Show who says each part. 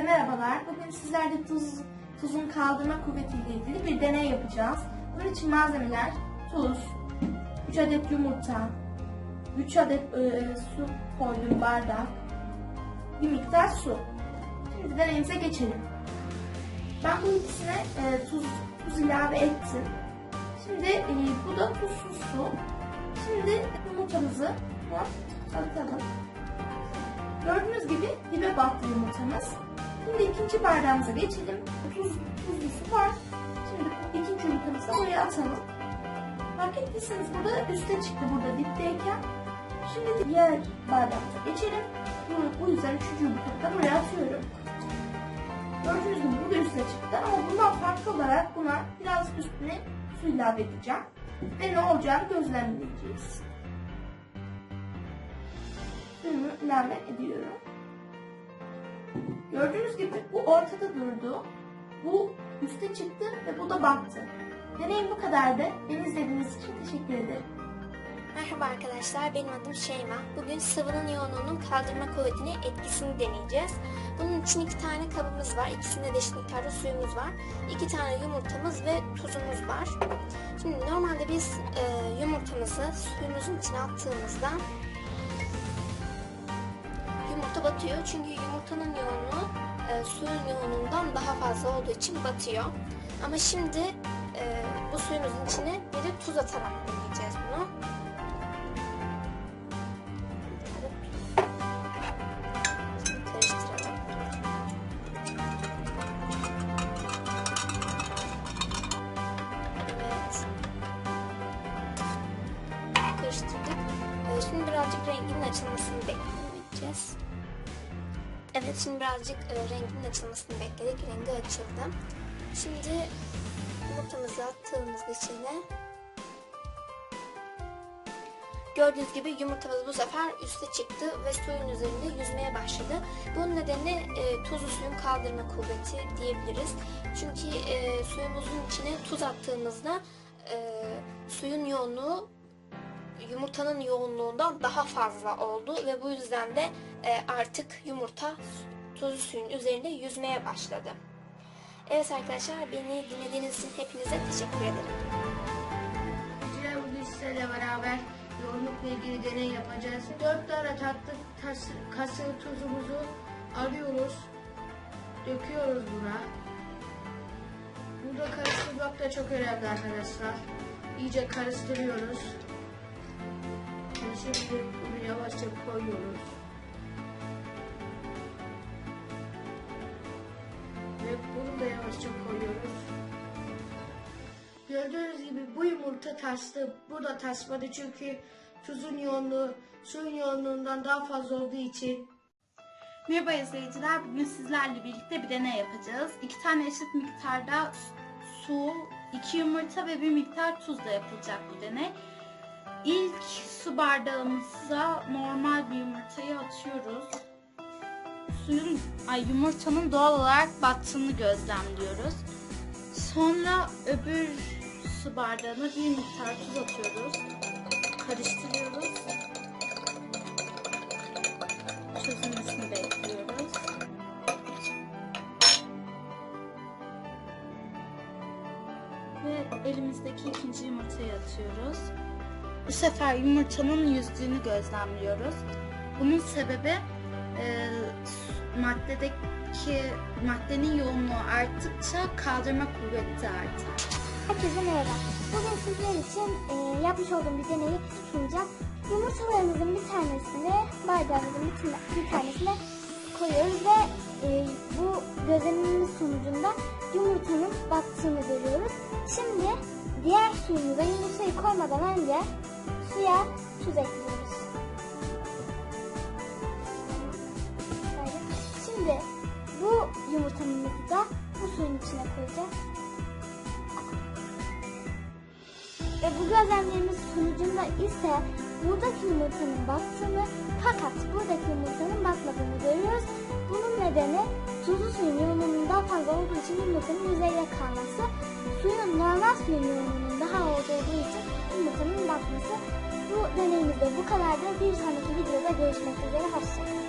Speaker 1: merhabalar. Bugün sizlerle tuz, tuzun kaldırma kuvvetiyle ilgili bir deney yapacağız. Bunun için malzemeler tuz, 3 adet yumurta, 3 adet e, su koydum bardak, bir miktar su. Şimdi deneyimize geçelim. Ben bu ikisine e, tuz, tuz ilave ettim. Şimdi e, bu da tuzsuz su. Şimdi yumurtamızı atalım. Gördüğünüz gibi dibe battı yumurtamız. Şimdi ikinci bardağımıza geçelim. Tuz, tuzlu su var. Şimdi ikinci yumurtamızı da buraya atalım. Fark ettiyseniz burada üste çıktı burada dipteyken. Şimdi diğer bardağımıza geçelim. Bu, bu yüzden üçüncü yumurtamı da buraya atıyorum. Gördüğünüz gibi bu da üste çıktı ama bundan farklı olarak buna biraz üstüne su ilave edeceğim. Ve ne olacağını gözlemleyeceğiz suyunu ilave ediyorum. Gördüğünüz gibi bu ortada durdu. Bu üste çıktı ve bu da battı. Deneyim bu kadardı. Beni izlediğiniz için teşekkür ederim.
Speaker 2: Merhaba arkadaşlar, benim adım Şeyma. Bugün sıvının yoğunluğunun kaldırma kuvvetini etkisini deneyeceğiz. Bunun için iki tane kabımız var. İkisinde de eşit miktarda suyumuz var. İki tane yumurtamız ve tuzumuz var. Şimdi normalde biz e, yumurtamızı suyumuzun içine attığımızda batıyor. Çünkü yumurtanın yoğunluğu e, suyun yoğunluğundan daha fazla olduğu için batıyor. Ama şimdi e, bu suyumuzun içine bir de tuz atarak deneyeceğiz bunu. Karıştırdık. Ee, Şimdi birazcık renginin açılmasını bekleyeceğiz. Evet şimdi birazcık e, renginin açılmasını bekledik. Rengi açıldı. Şimdi yumurtamızı attığımız içine Gördüğünüz gibi yumurtamız bu sefer üste çıktı ve suyun üzerinde yüzmeye başladı. Bunun nedeni e, tuzlu suyun kaldırma kuvveti diyebiliriz. Çünkü e, suyumuzun içine tuz attığımızda e, suyun yoğunluğu yumurtanın yoğunluğundan daha fazla oldu ve bu yüzden de e, artık yumurta tuzlu suyun üzerinde yüzmeye başladı. Evet arkadaşlar beni dinlediğiniz için hepinize teşekkür ederim.
Speaker 3: Öğrenciler bugün sizlerle beraber yoğunlukla ilgili deney yapacağız. Dört tane tatlı tas, kası tuzumuzu alıyoruz. Döküyoruz buna. Burada karıştırmak da çok önemli arkadaşlar. İyice karıştırıyoruz. Şimdi bunu yavaşça koyuyoruz. Ve bunu da yavaşça koyuyoruz. Gördüğünüz gibi bu yumurta taştı, bu da taşmadı çünkü tuzun yoğunluğu suyun yoğunluğundan daha fazla olduğu için
Speaker 1: Merhaba izleyiciler. Bugün sizlerle birlikte bir deney yapacağız. İki tane eşit miktarda su, iki yumurta ve bir miktar tuzla yapılacak bu deney. İlk su bardağımıza normal bir yumurtayı atıyoruz. Suyun, ay yumurtanın doğal olarak battığını gözlemliyoruz. Sonra öbür su bardağına bir miktar tuz atıyoruz. Karıştırıyoruz. Çözülmesini bekliyoruz. Ve elimizdeki ikinci yumurtayı atıyoruz. Bu sefer yumurtanın yüzdüğünü gözlemliyoruz. Bunun sebebi e, maddedeki maddenin yoğunluğu arttıkça kaldırma kuvveti artar.
Speaker 4: Herkese merhaba. Bugün sizler için e, yapmış olduğum bir deneyi sunacağım. Yumurtalarımızın bir tanesini bardağımızın bir, bir tanesine koyuyoruz ve e, bu gözlemimiz sonucunda yumurtanın battığını görüyoruz. Şimdi diğer suyumuza yumurtayı koymadan önce suya tuz ekliyoruz. Böyle. Şimdi bu yumurtamızı da bu suyun içine koyacağız. Ve bu gözlemlerimiz sonucunda ise buradaki yumurtanın battığını fakat buradaki yumurtanın batmadığını görüyoruz. Bunun nedeni tuzlu suyun yoğunluğunun daha fazla olduğu için yumurtanın yüzeyde kalması. Suyun normal suyun yoğunluğunun daha olduğu kadardı. Bir sonraki videoda görüşmek üzere. Hoşçakalın.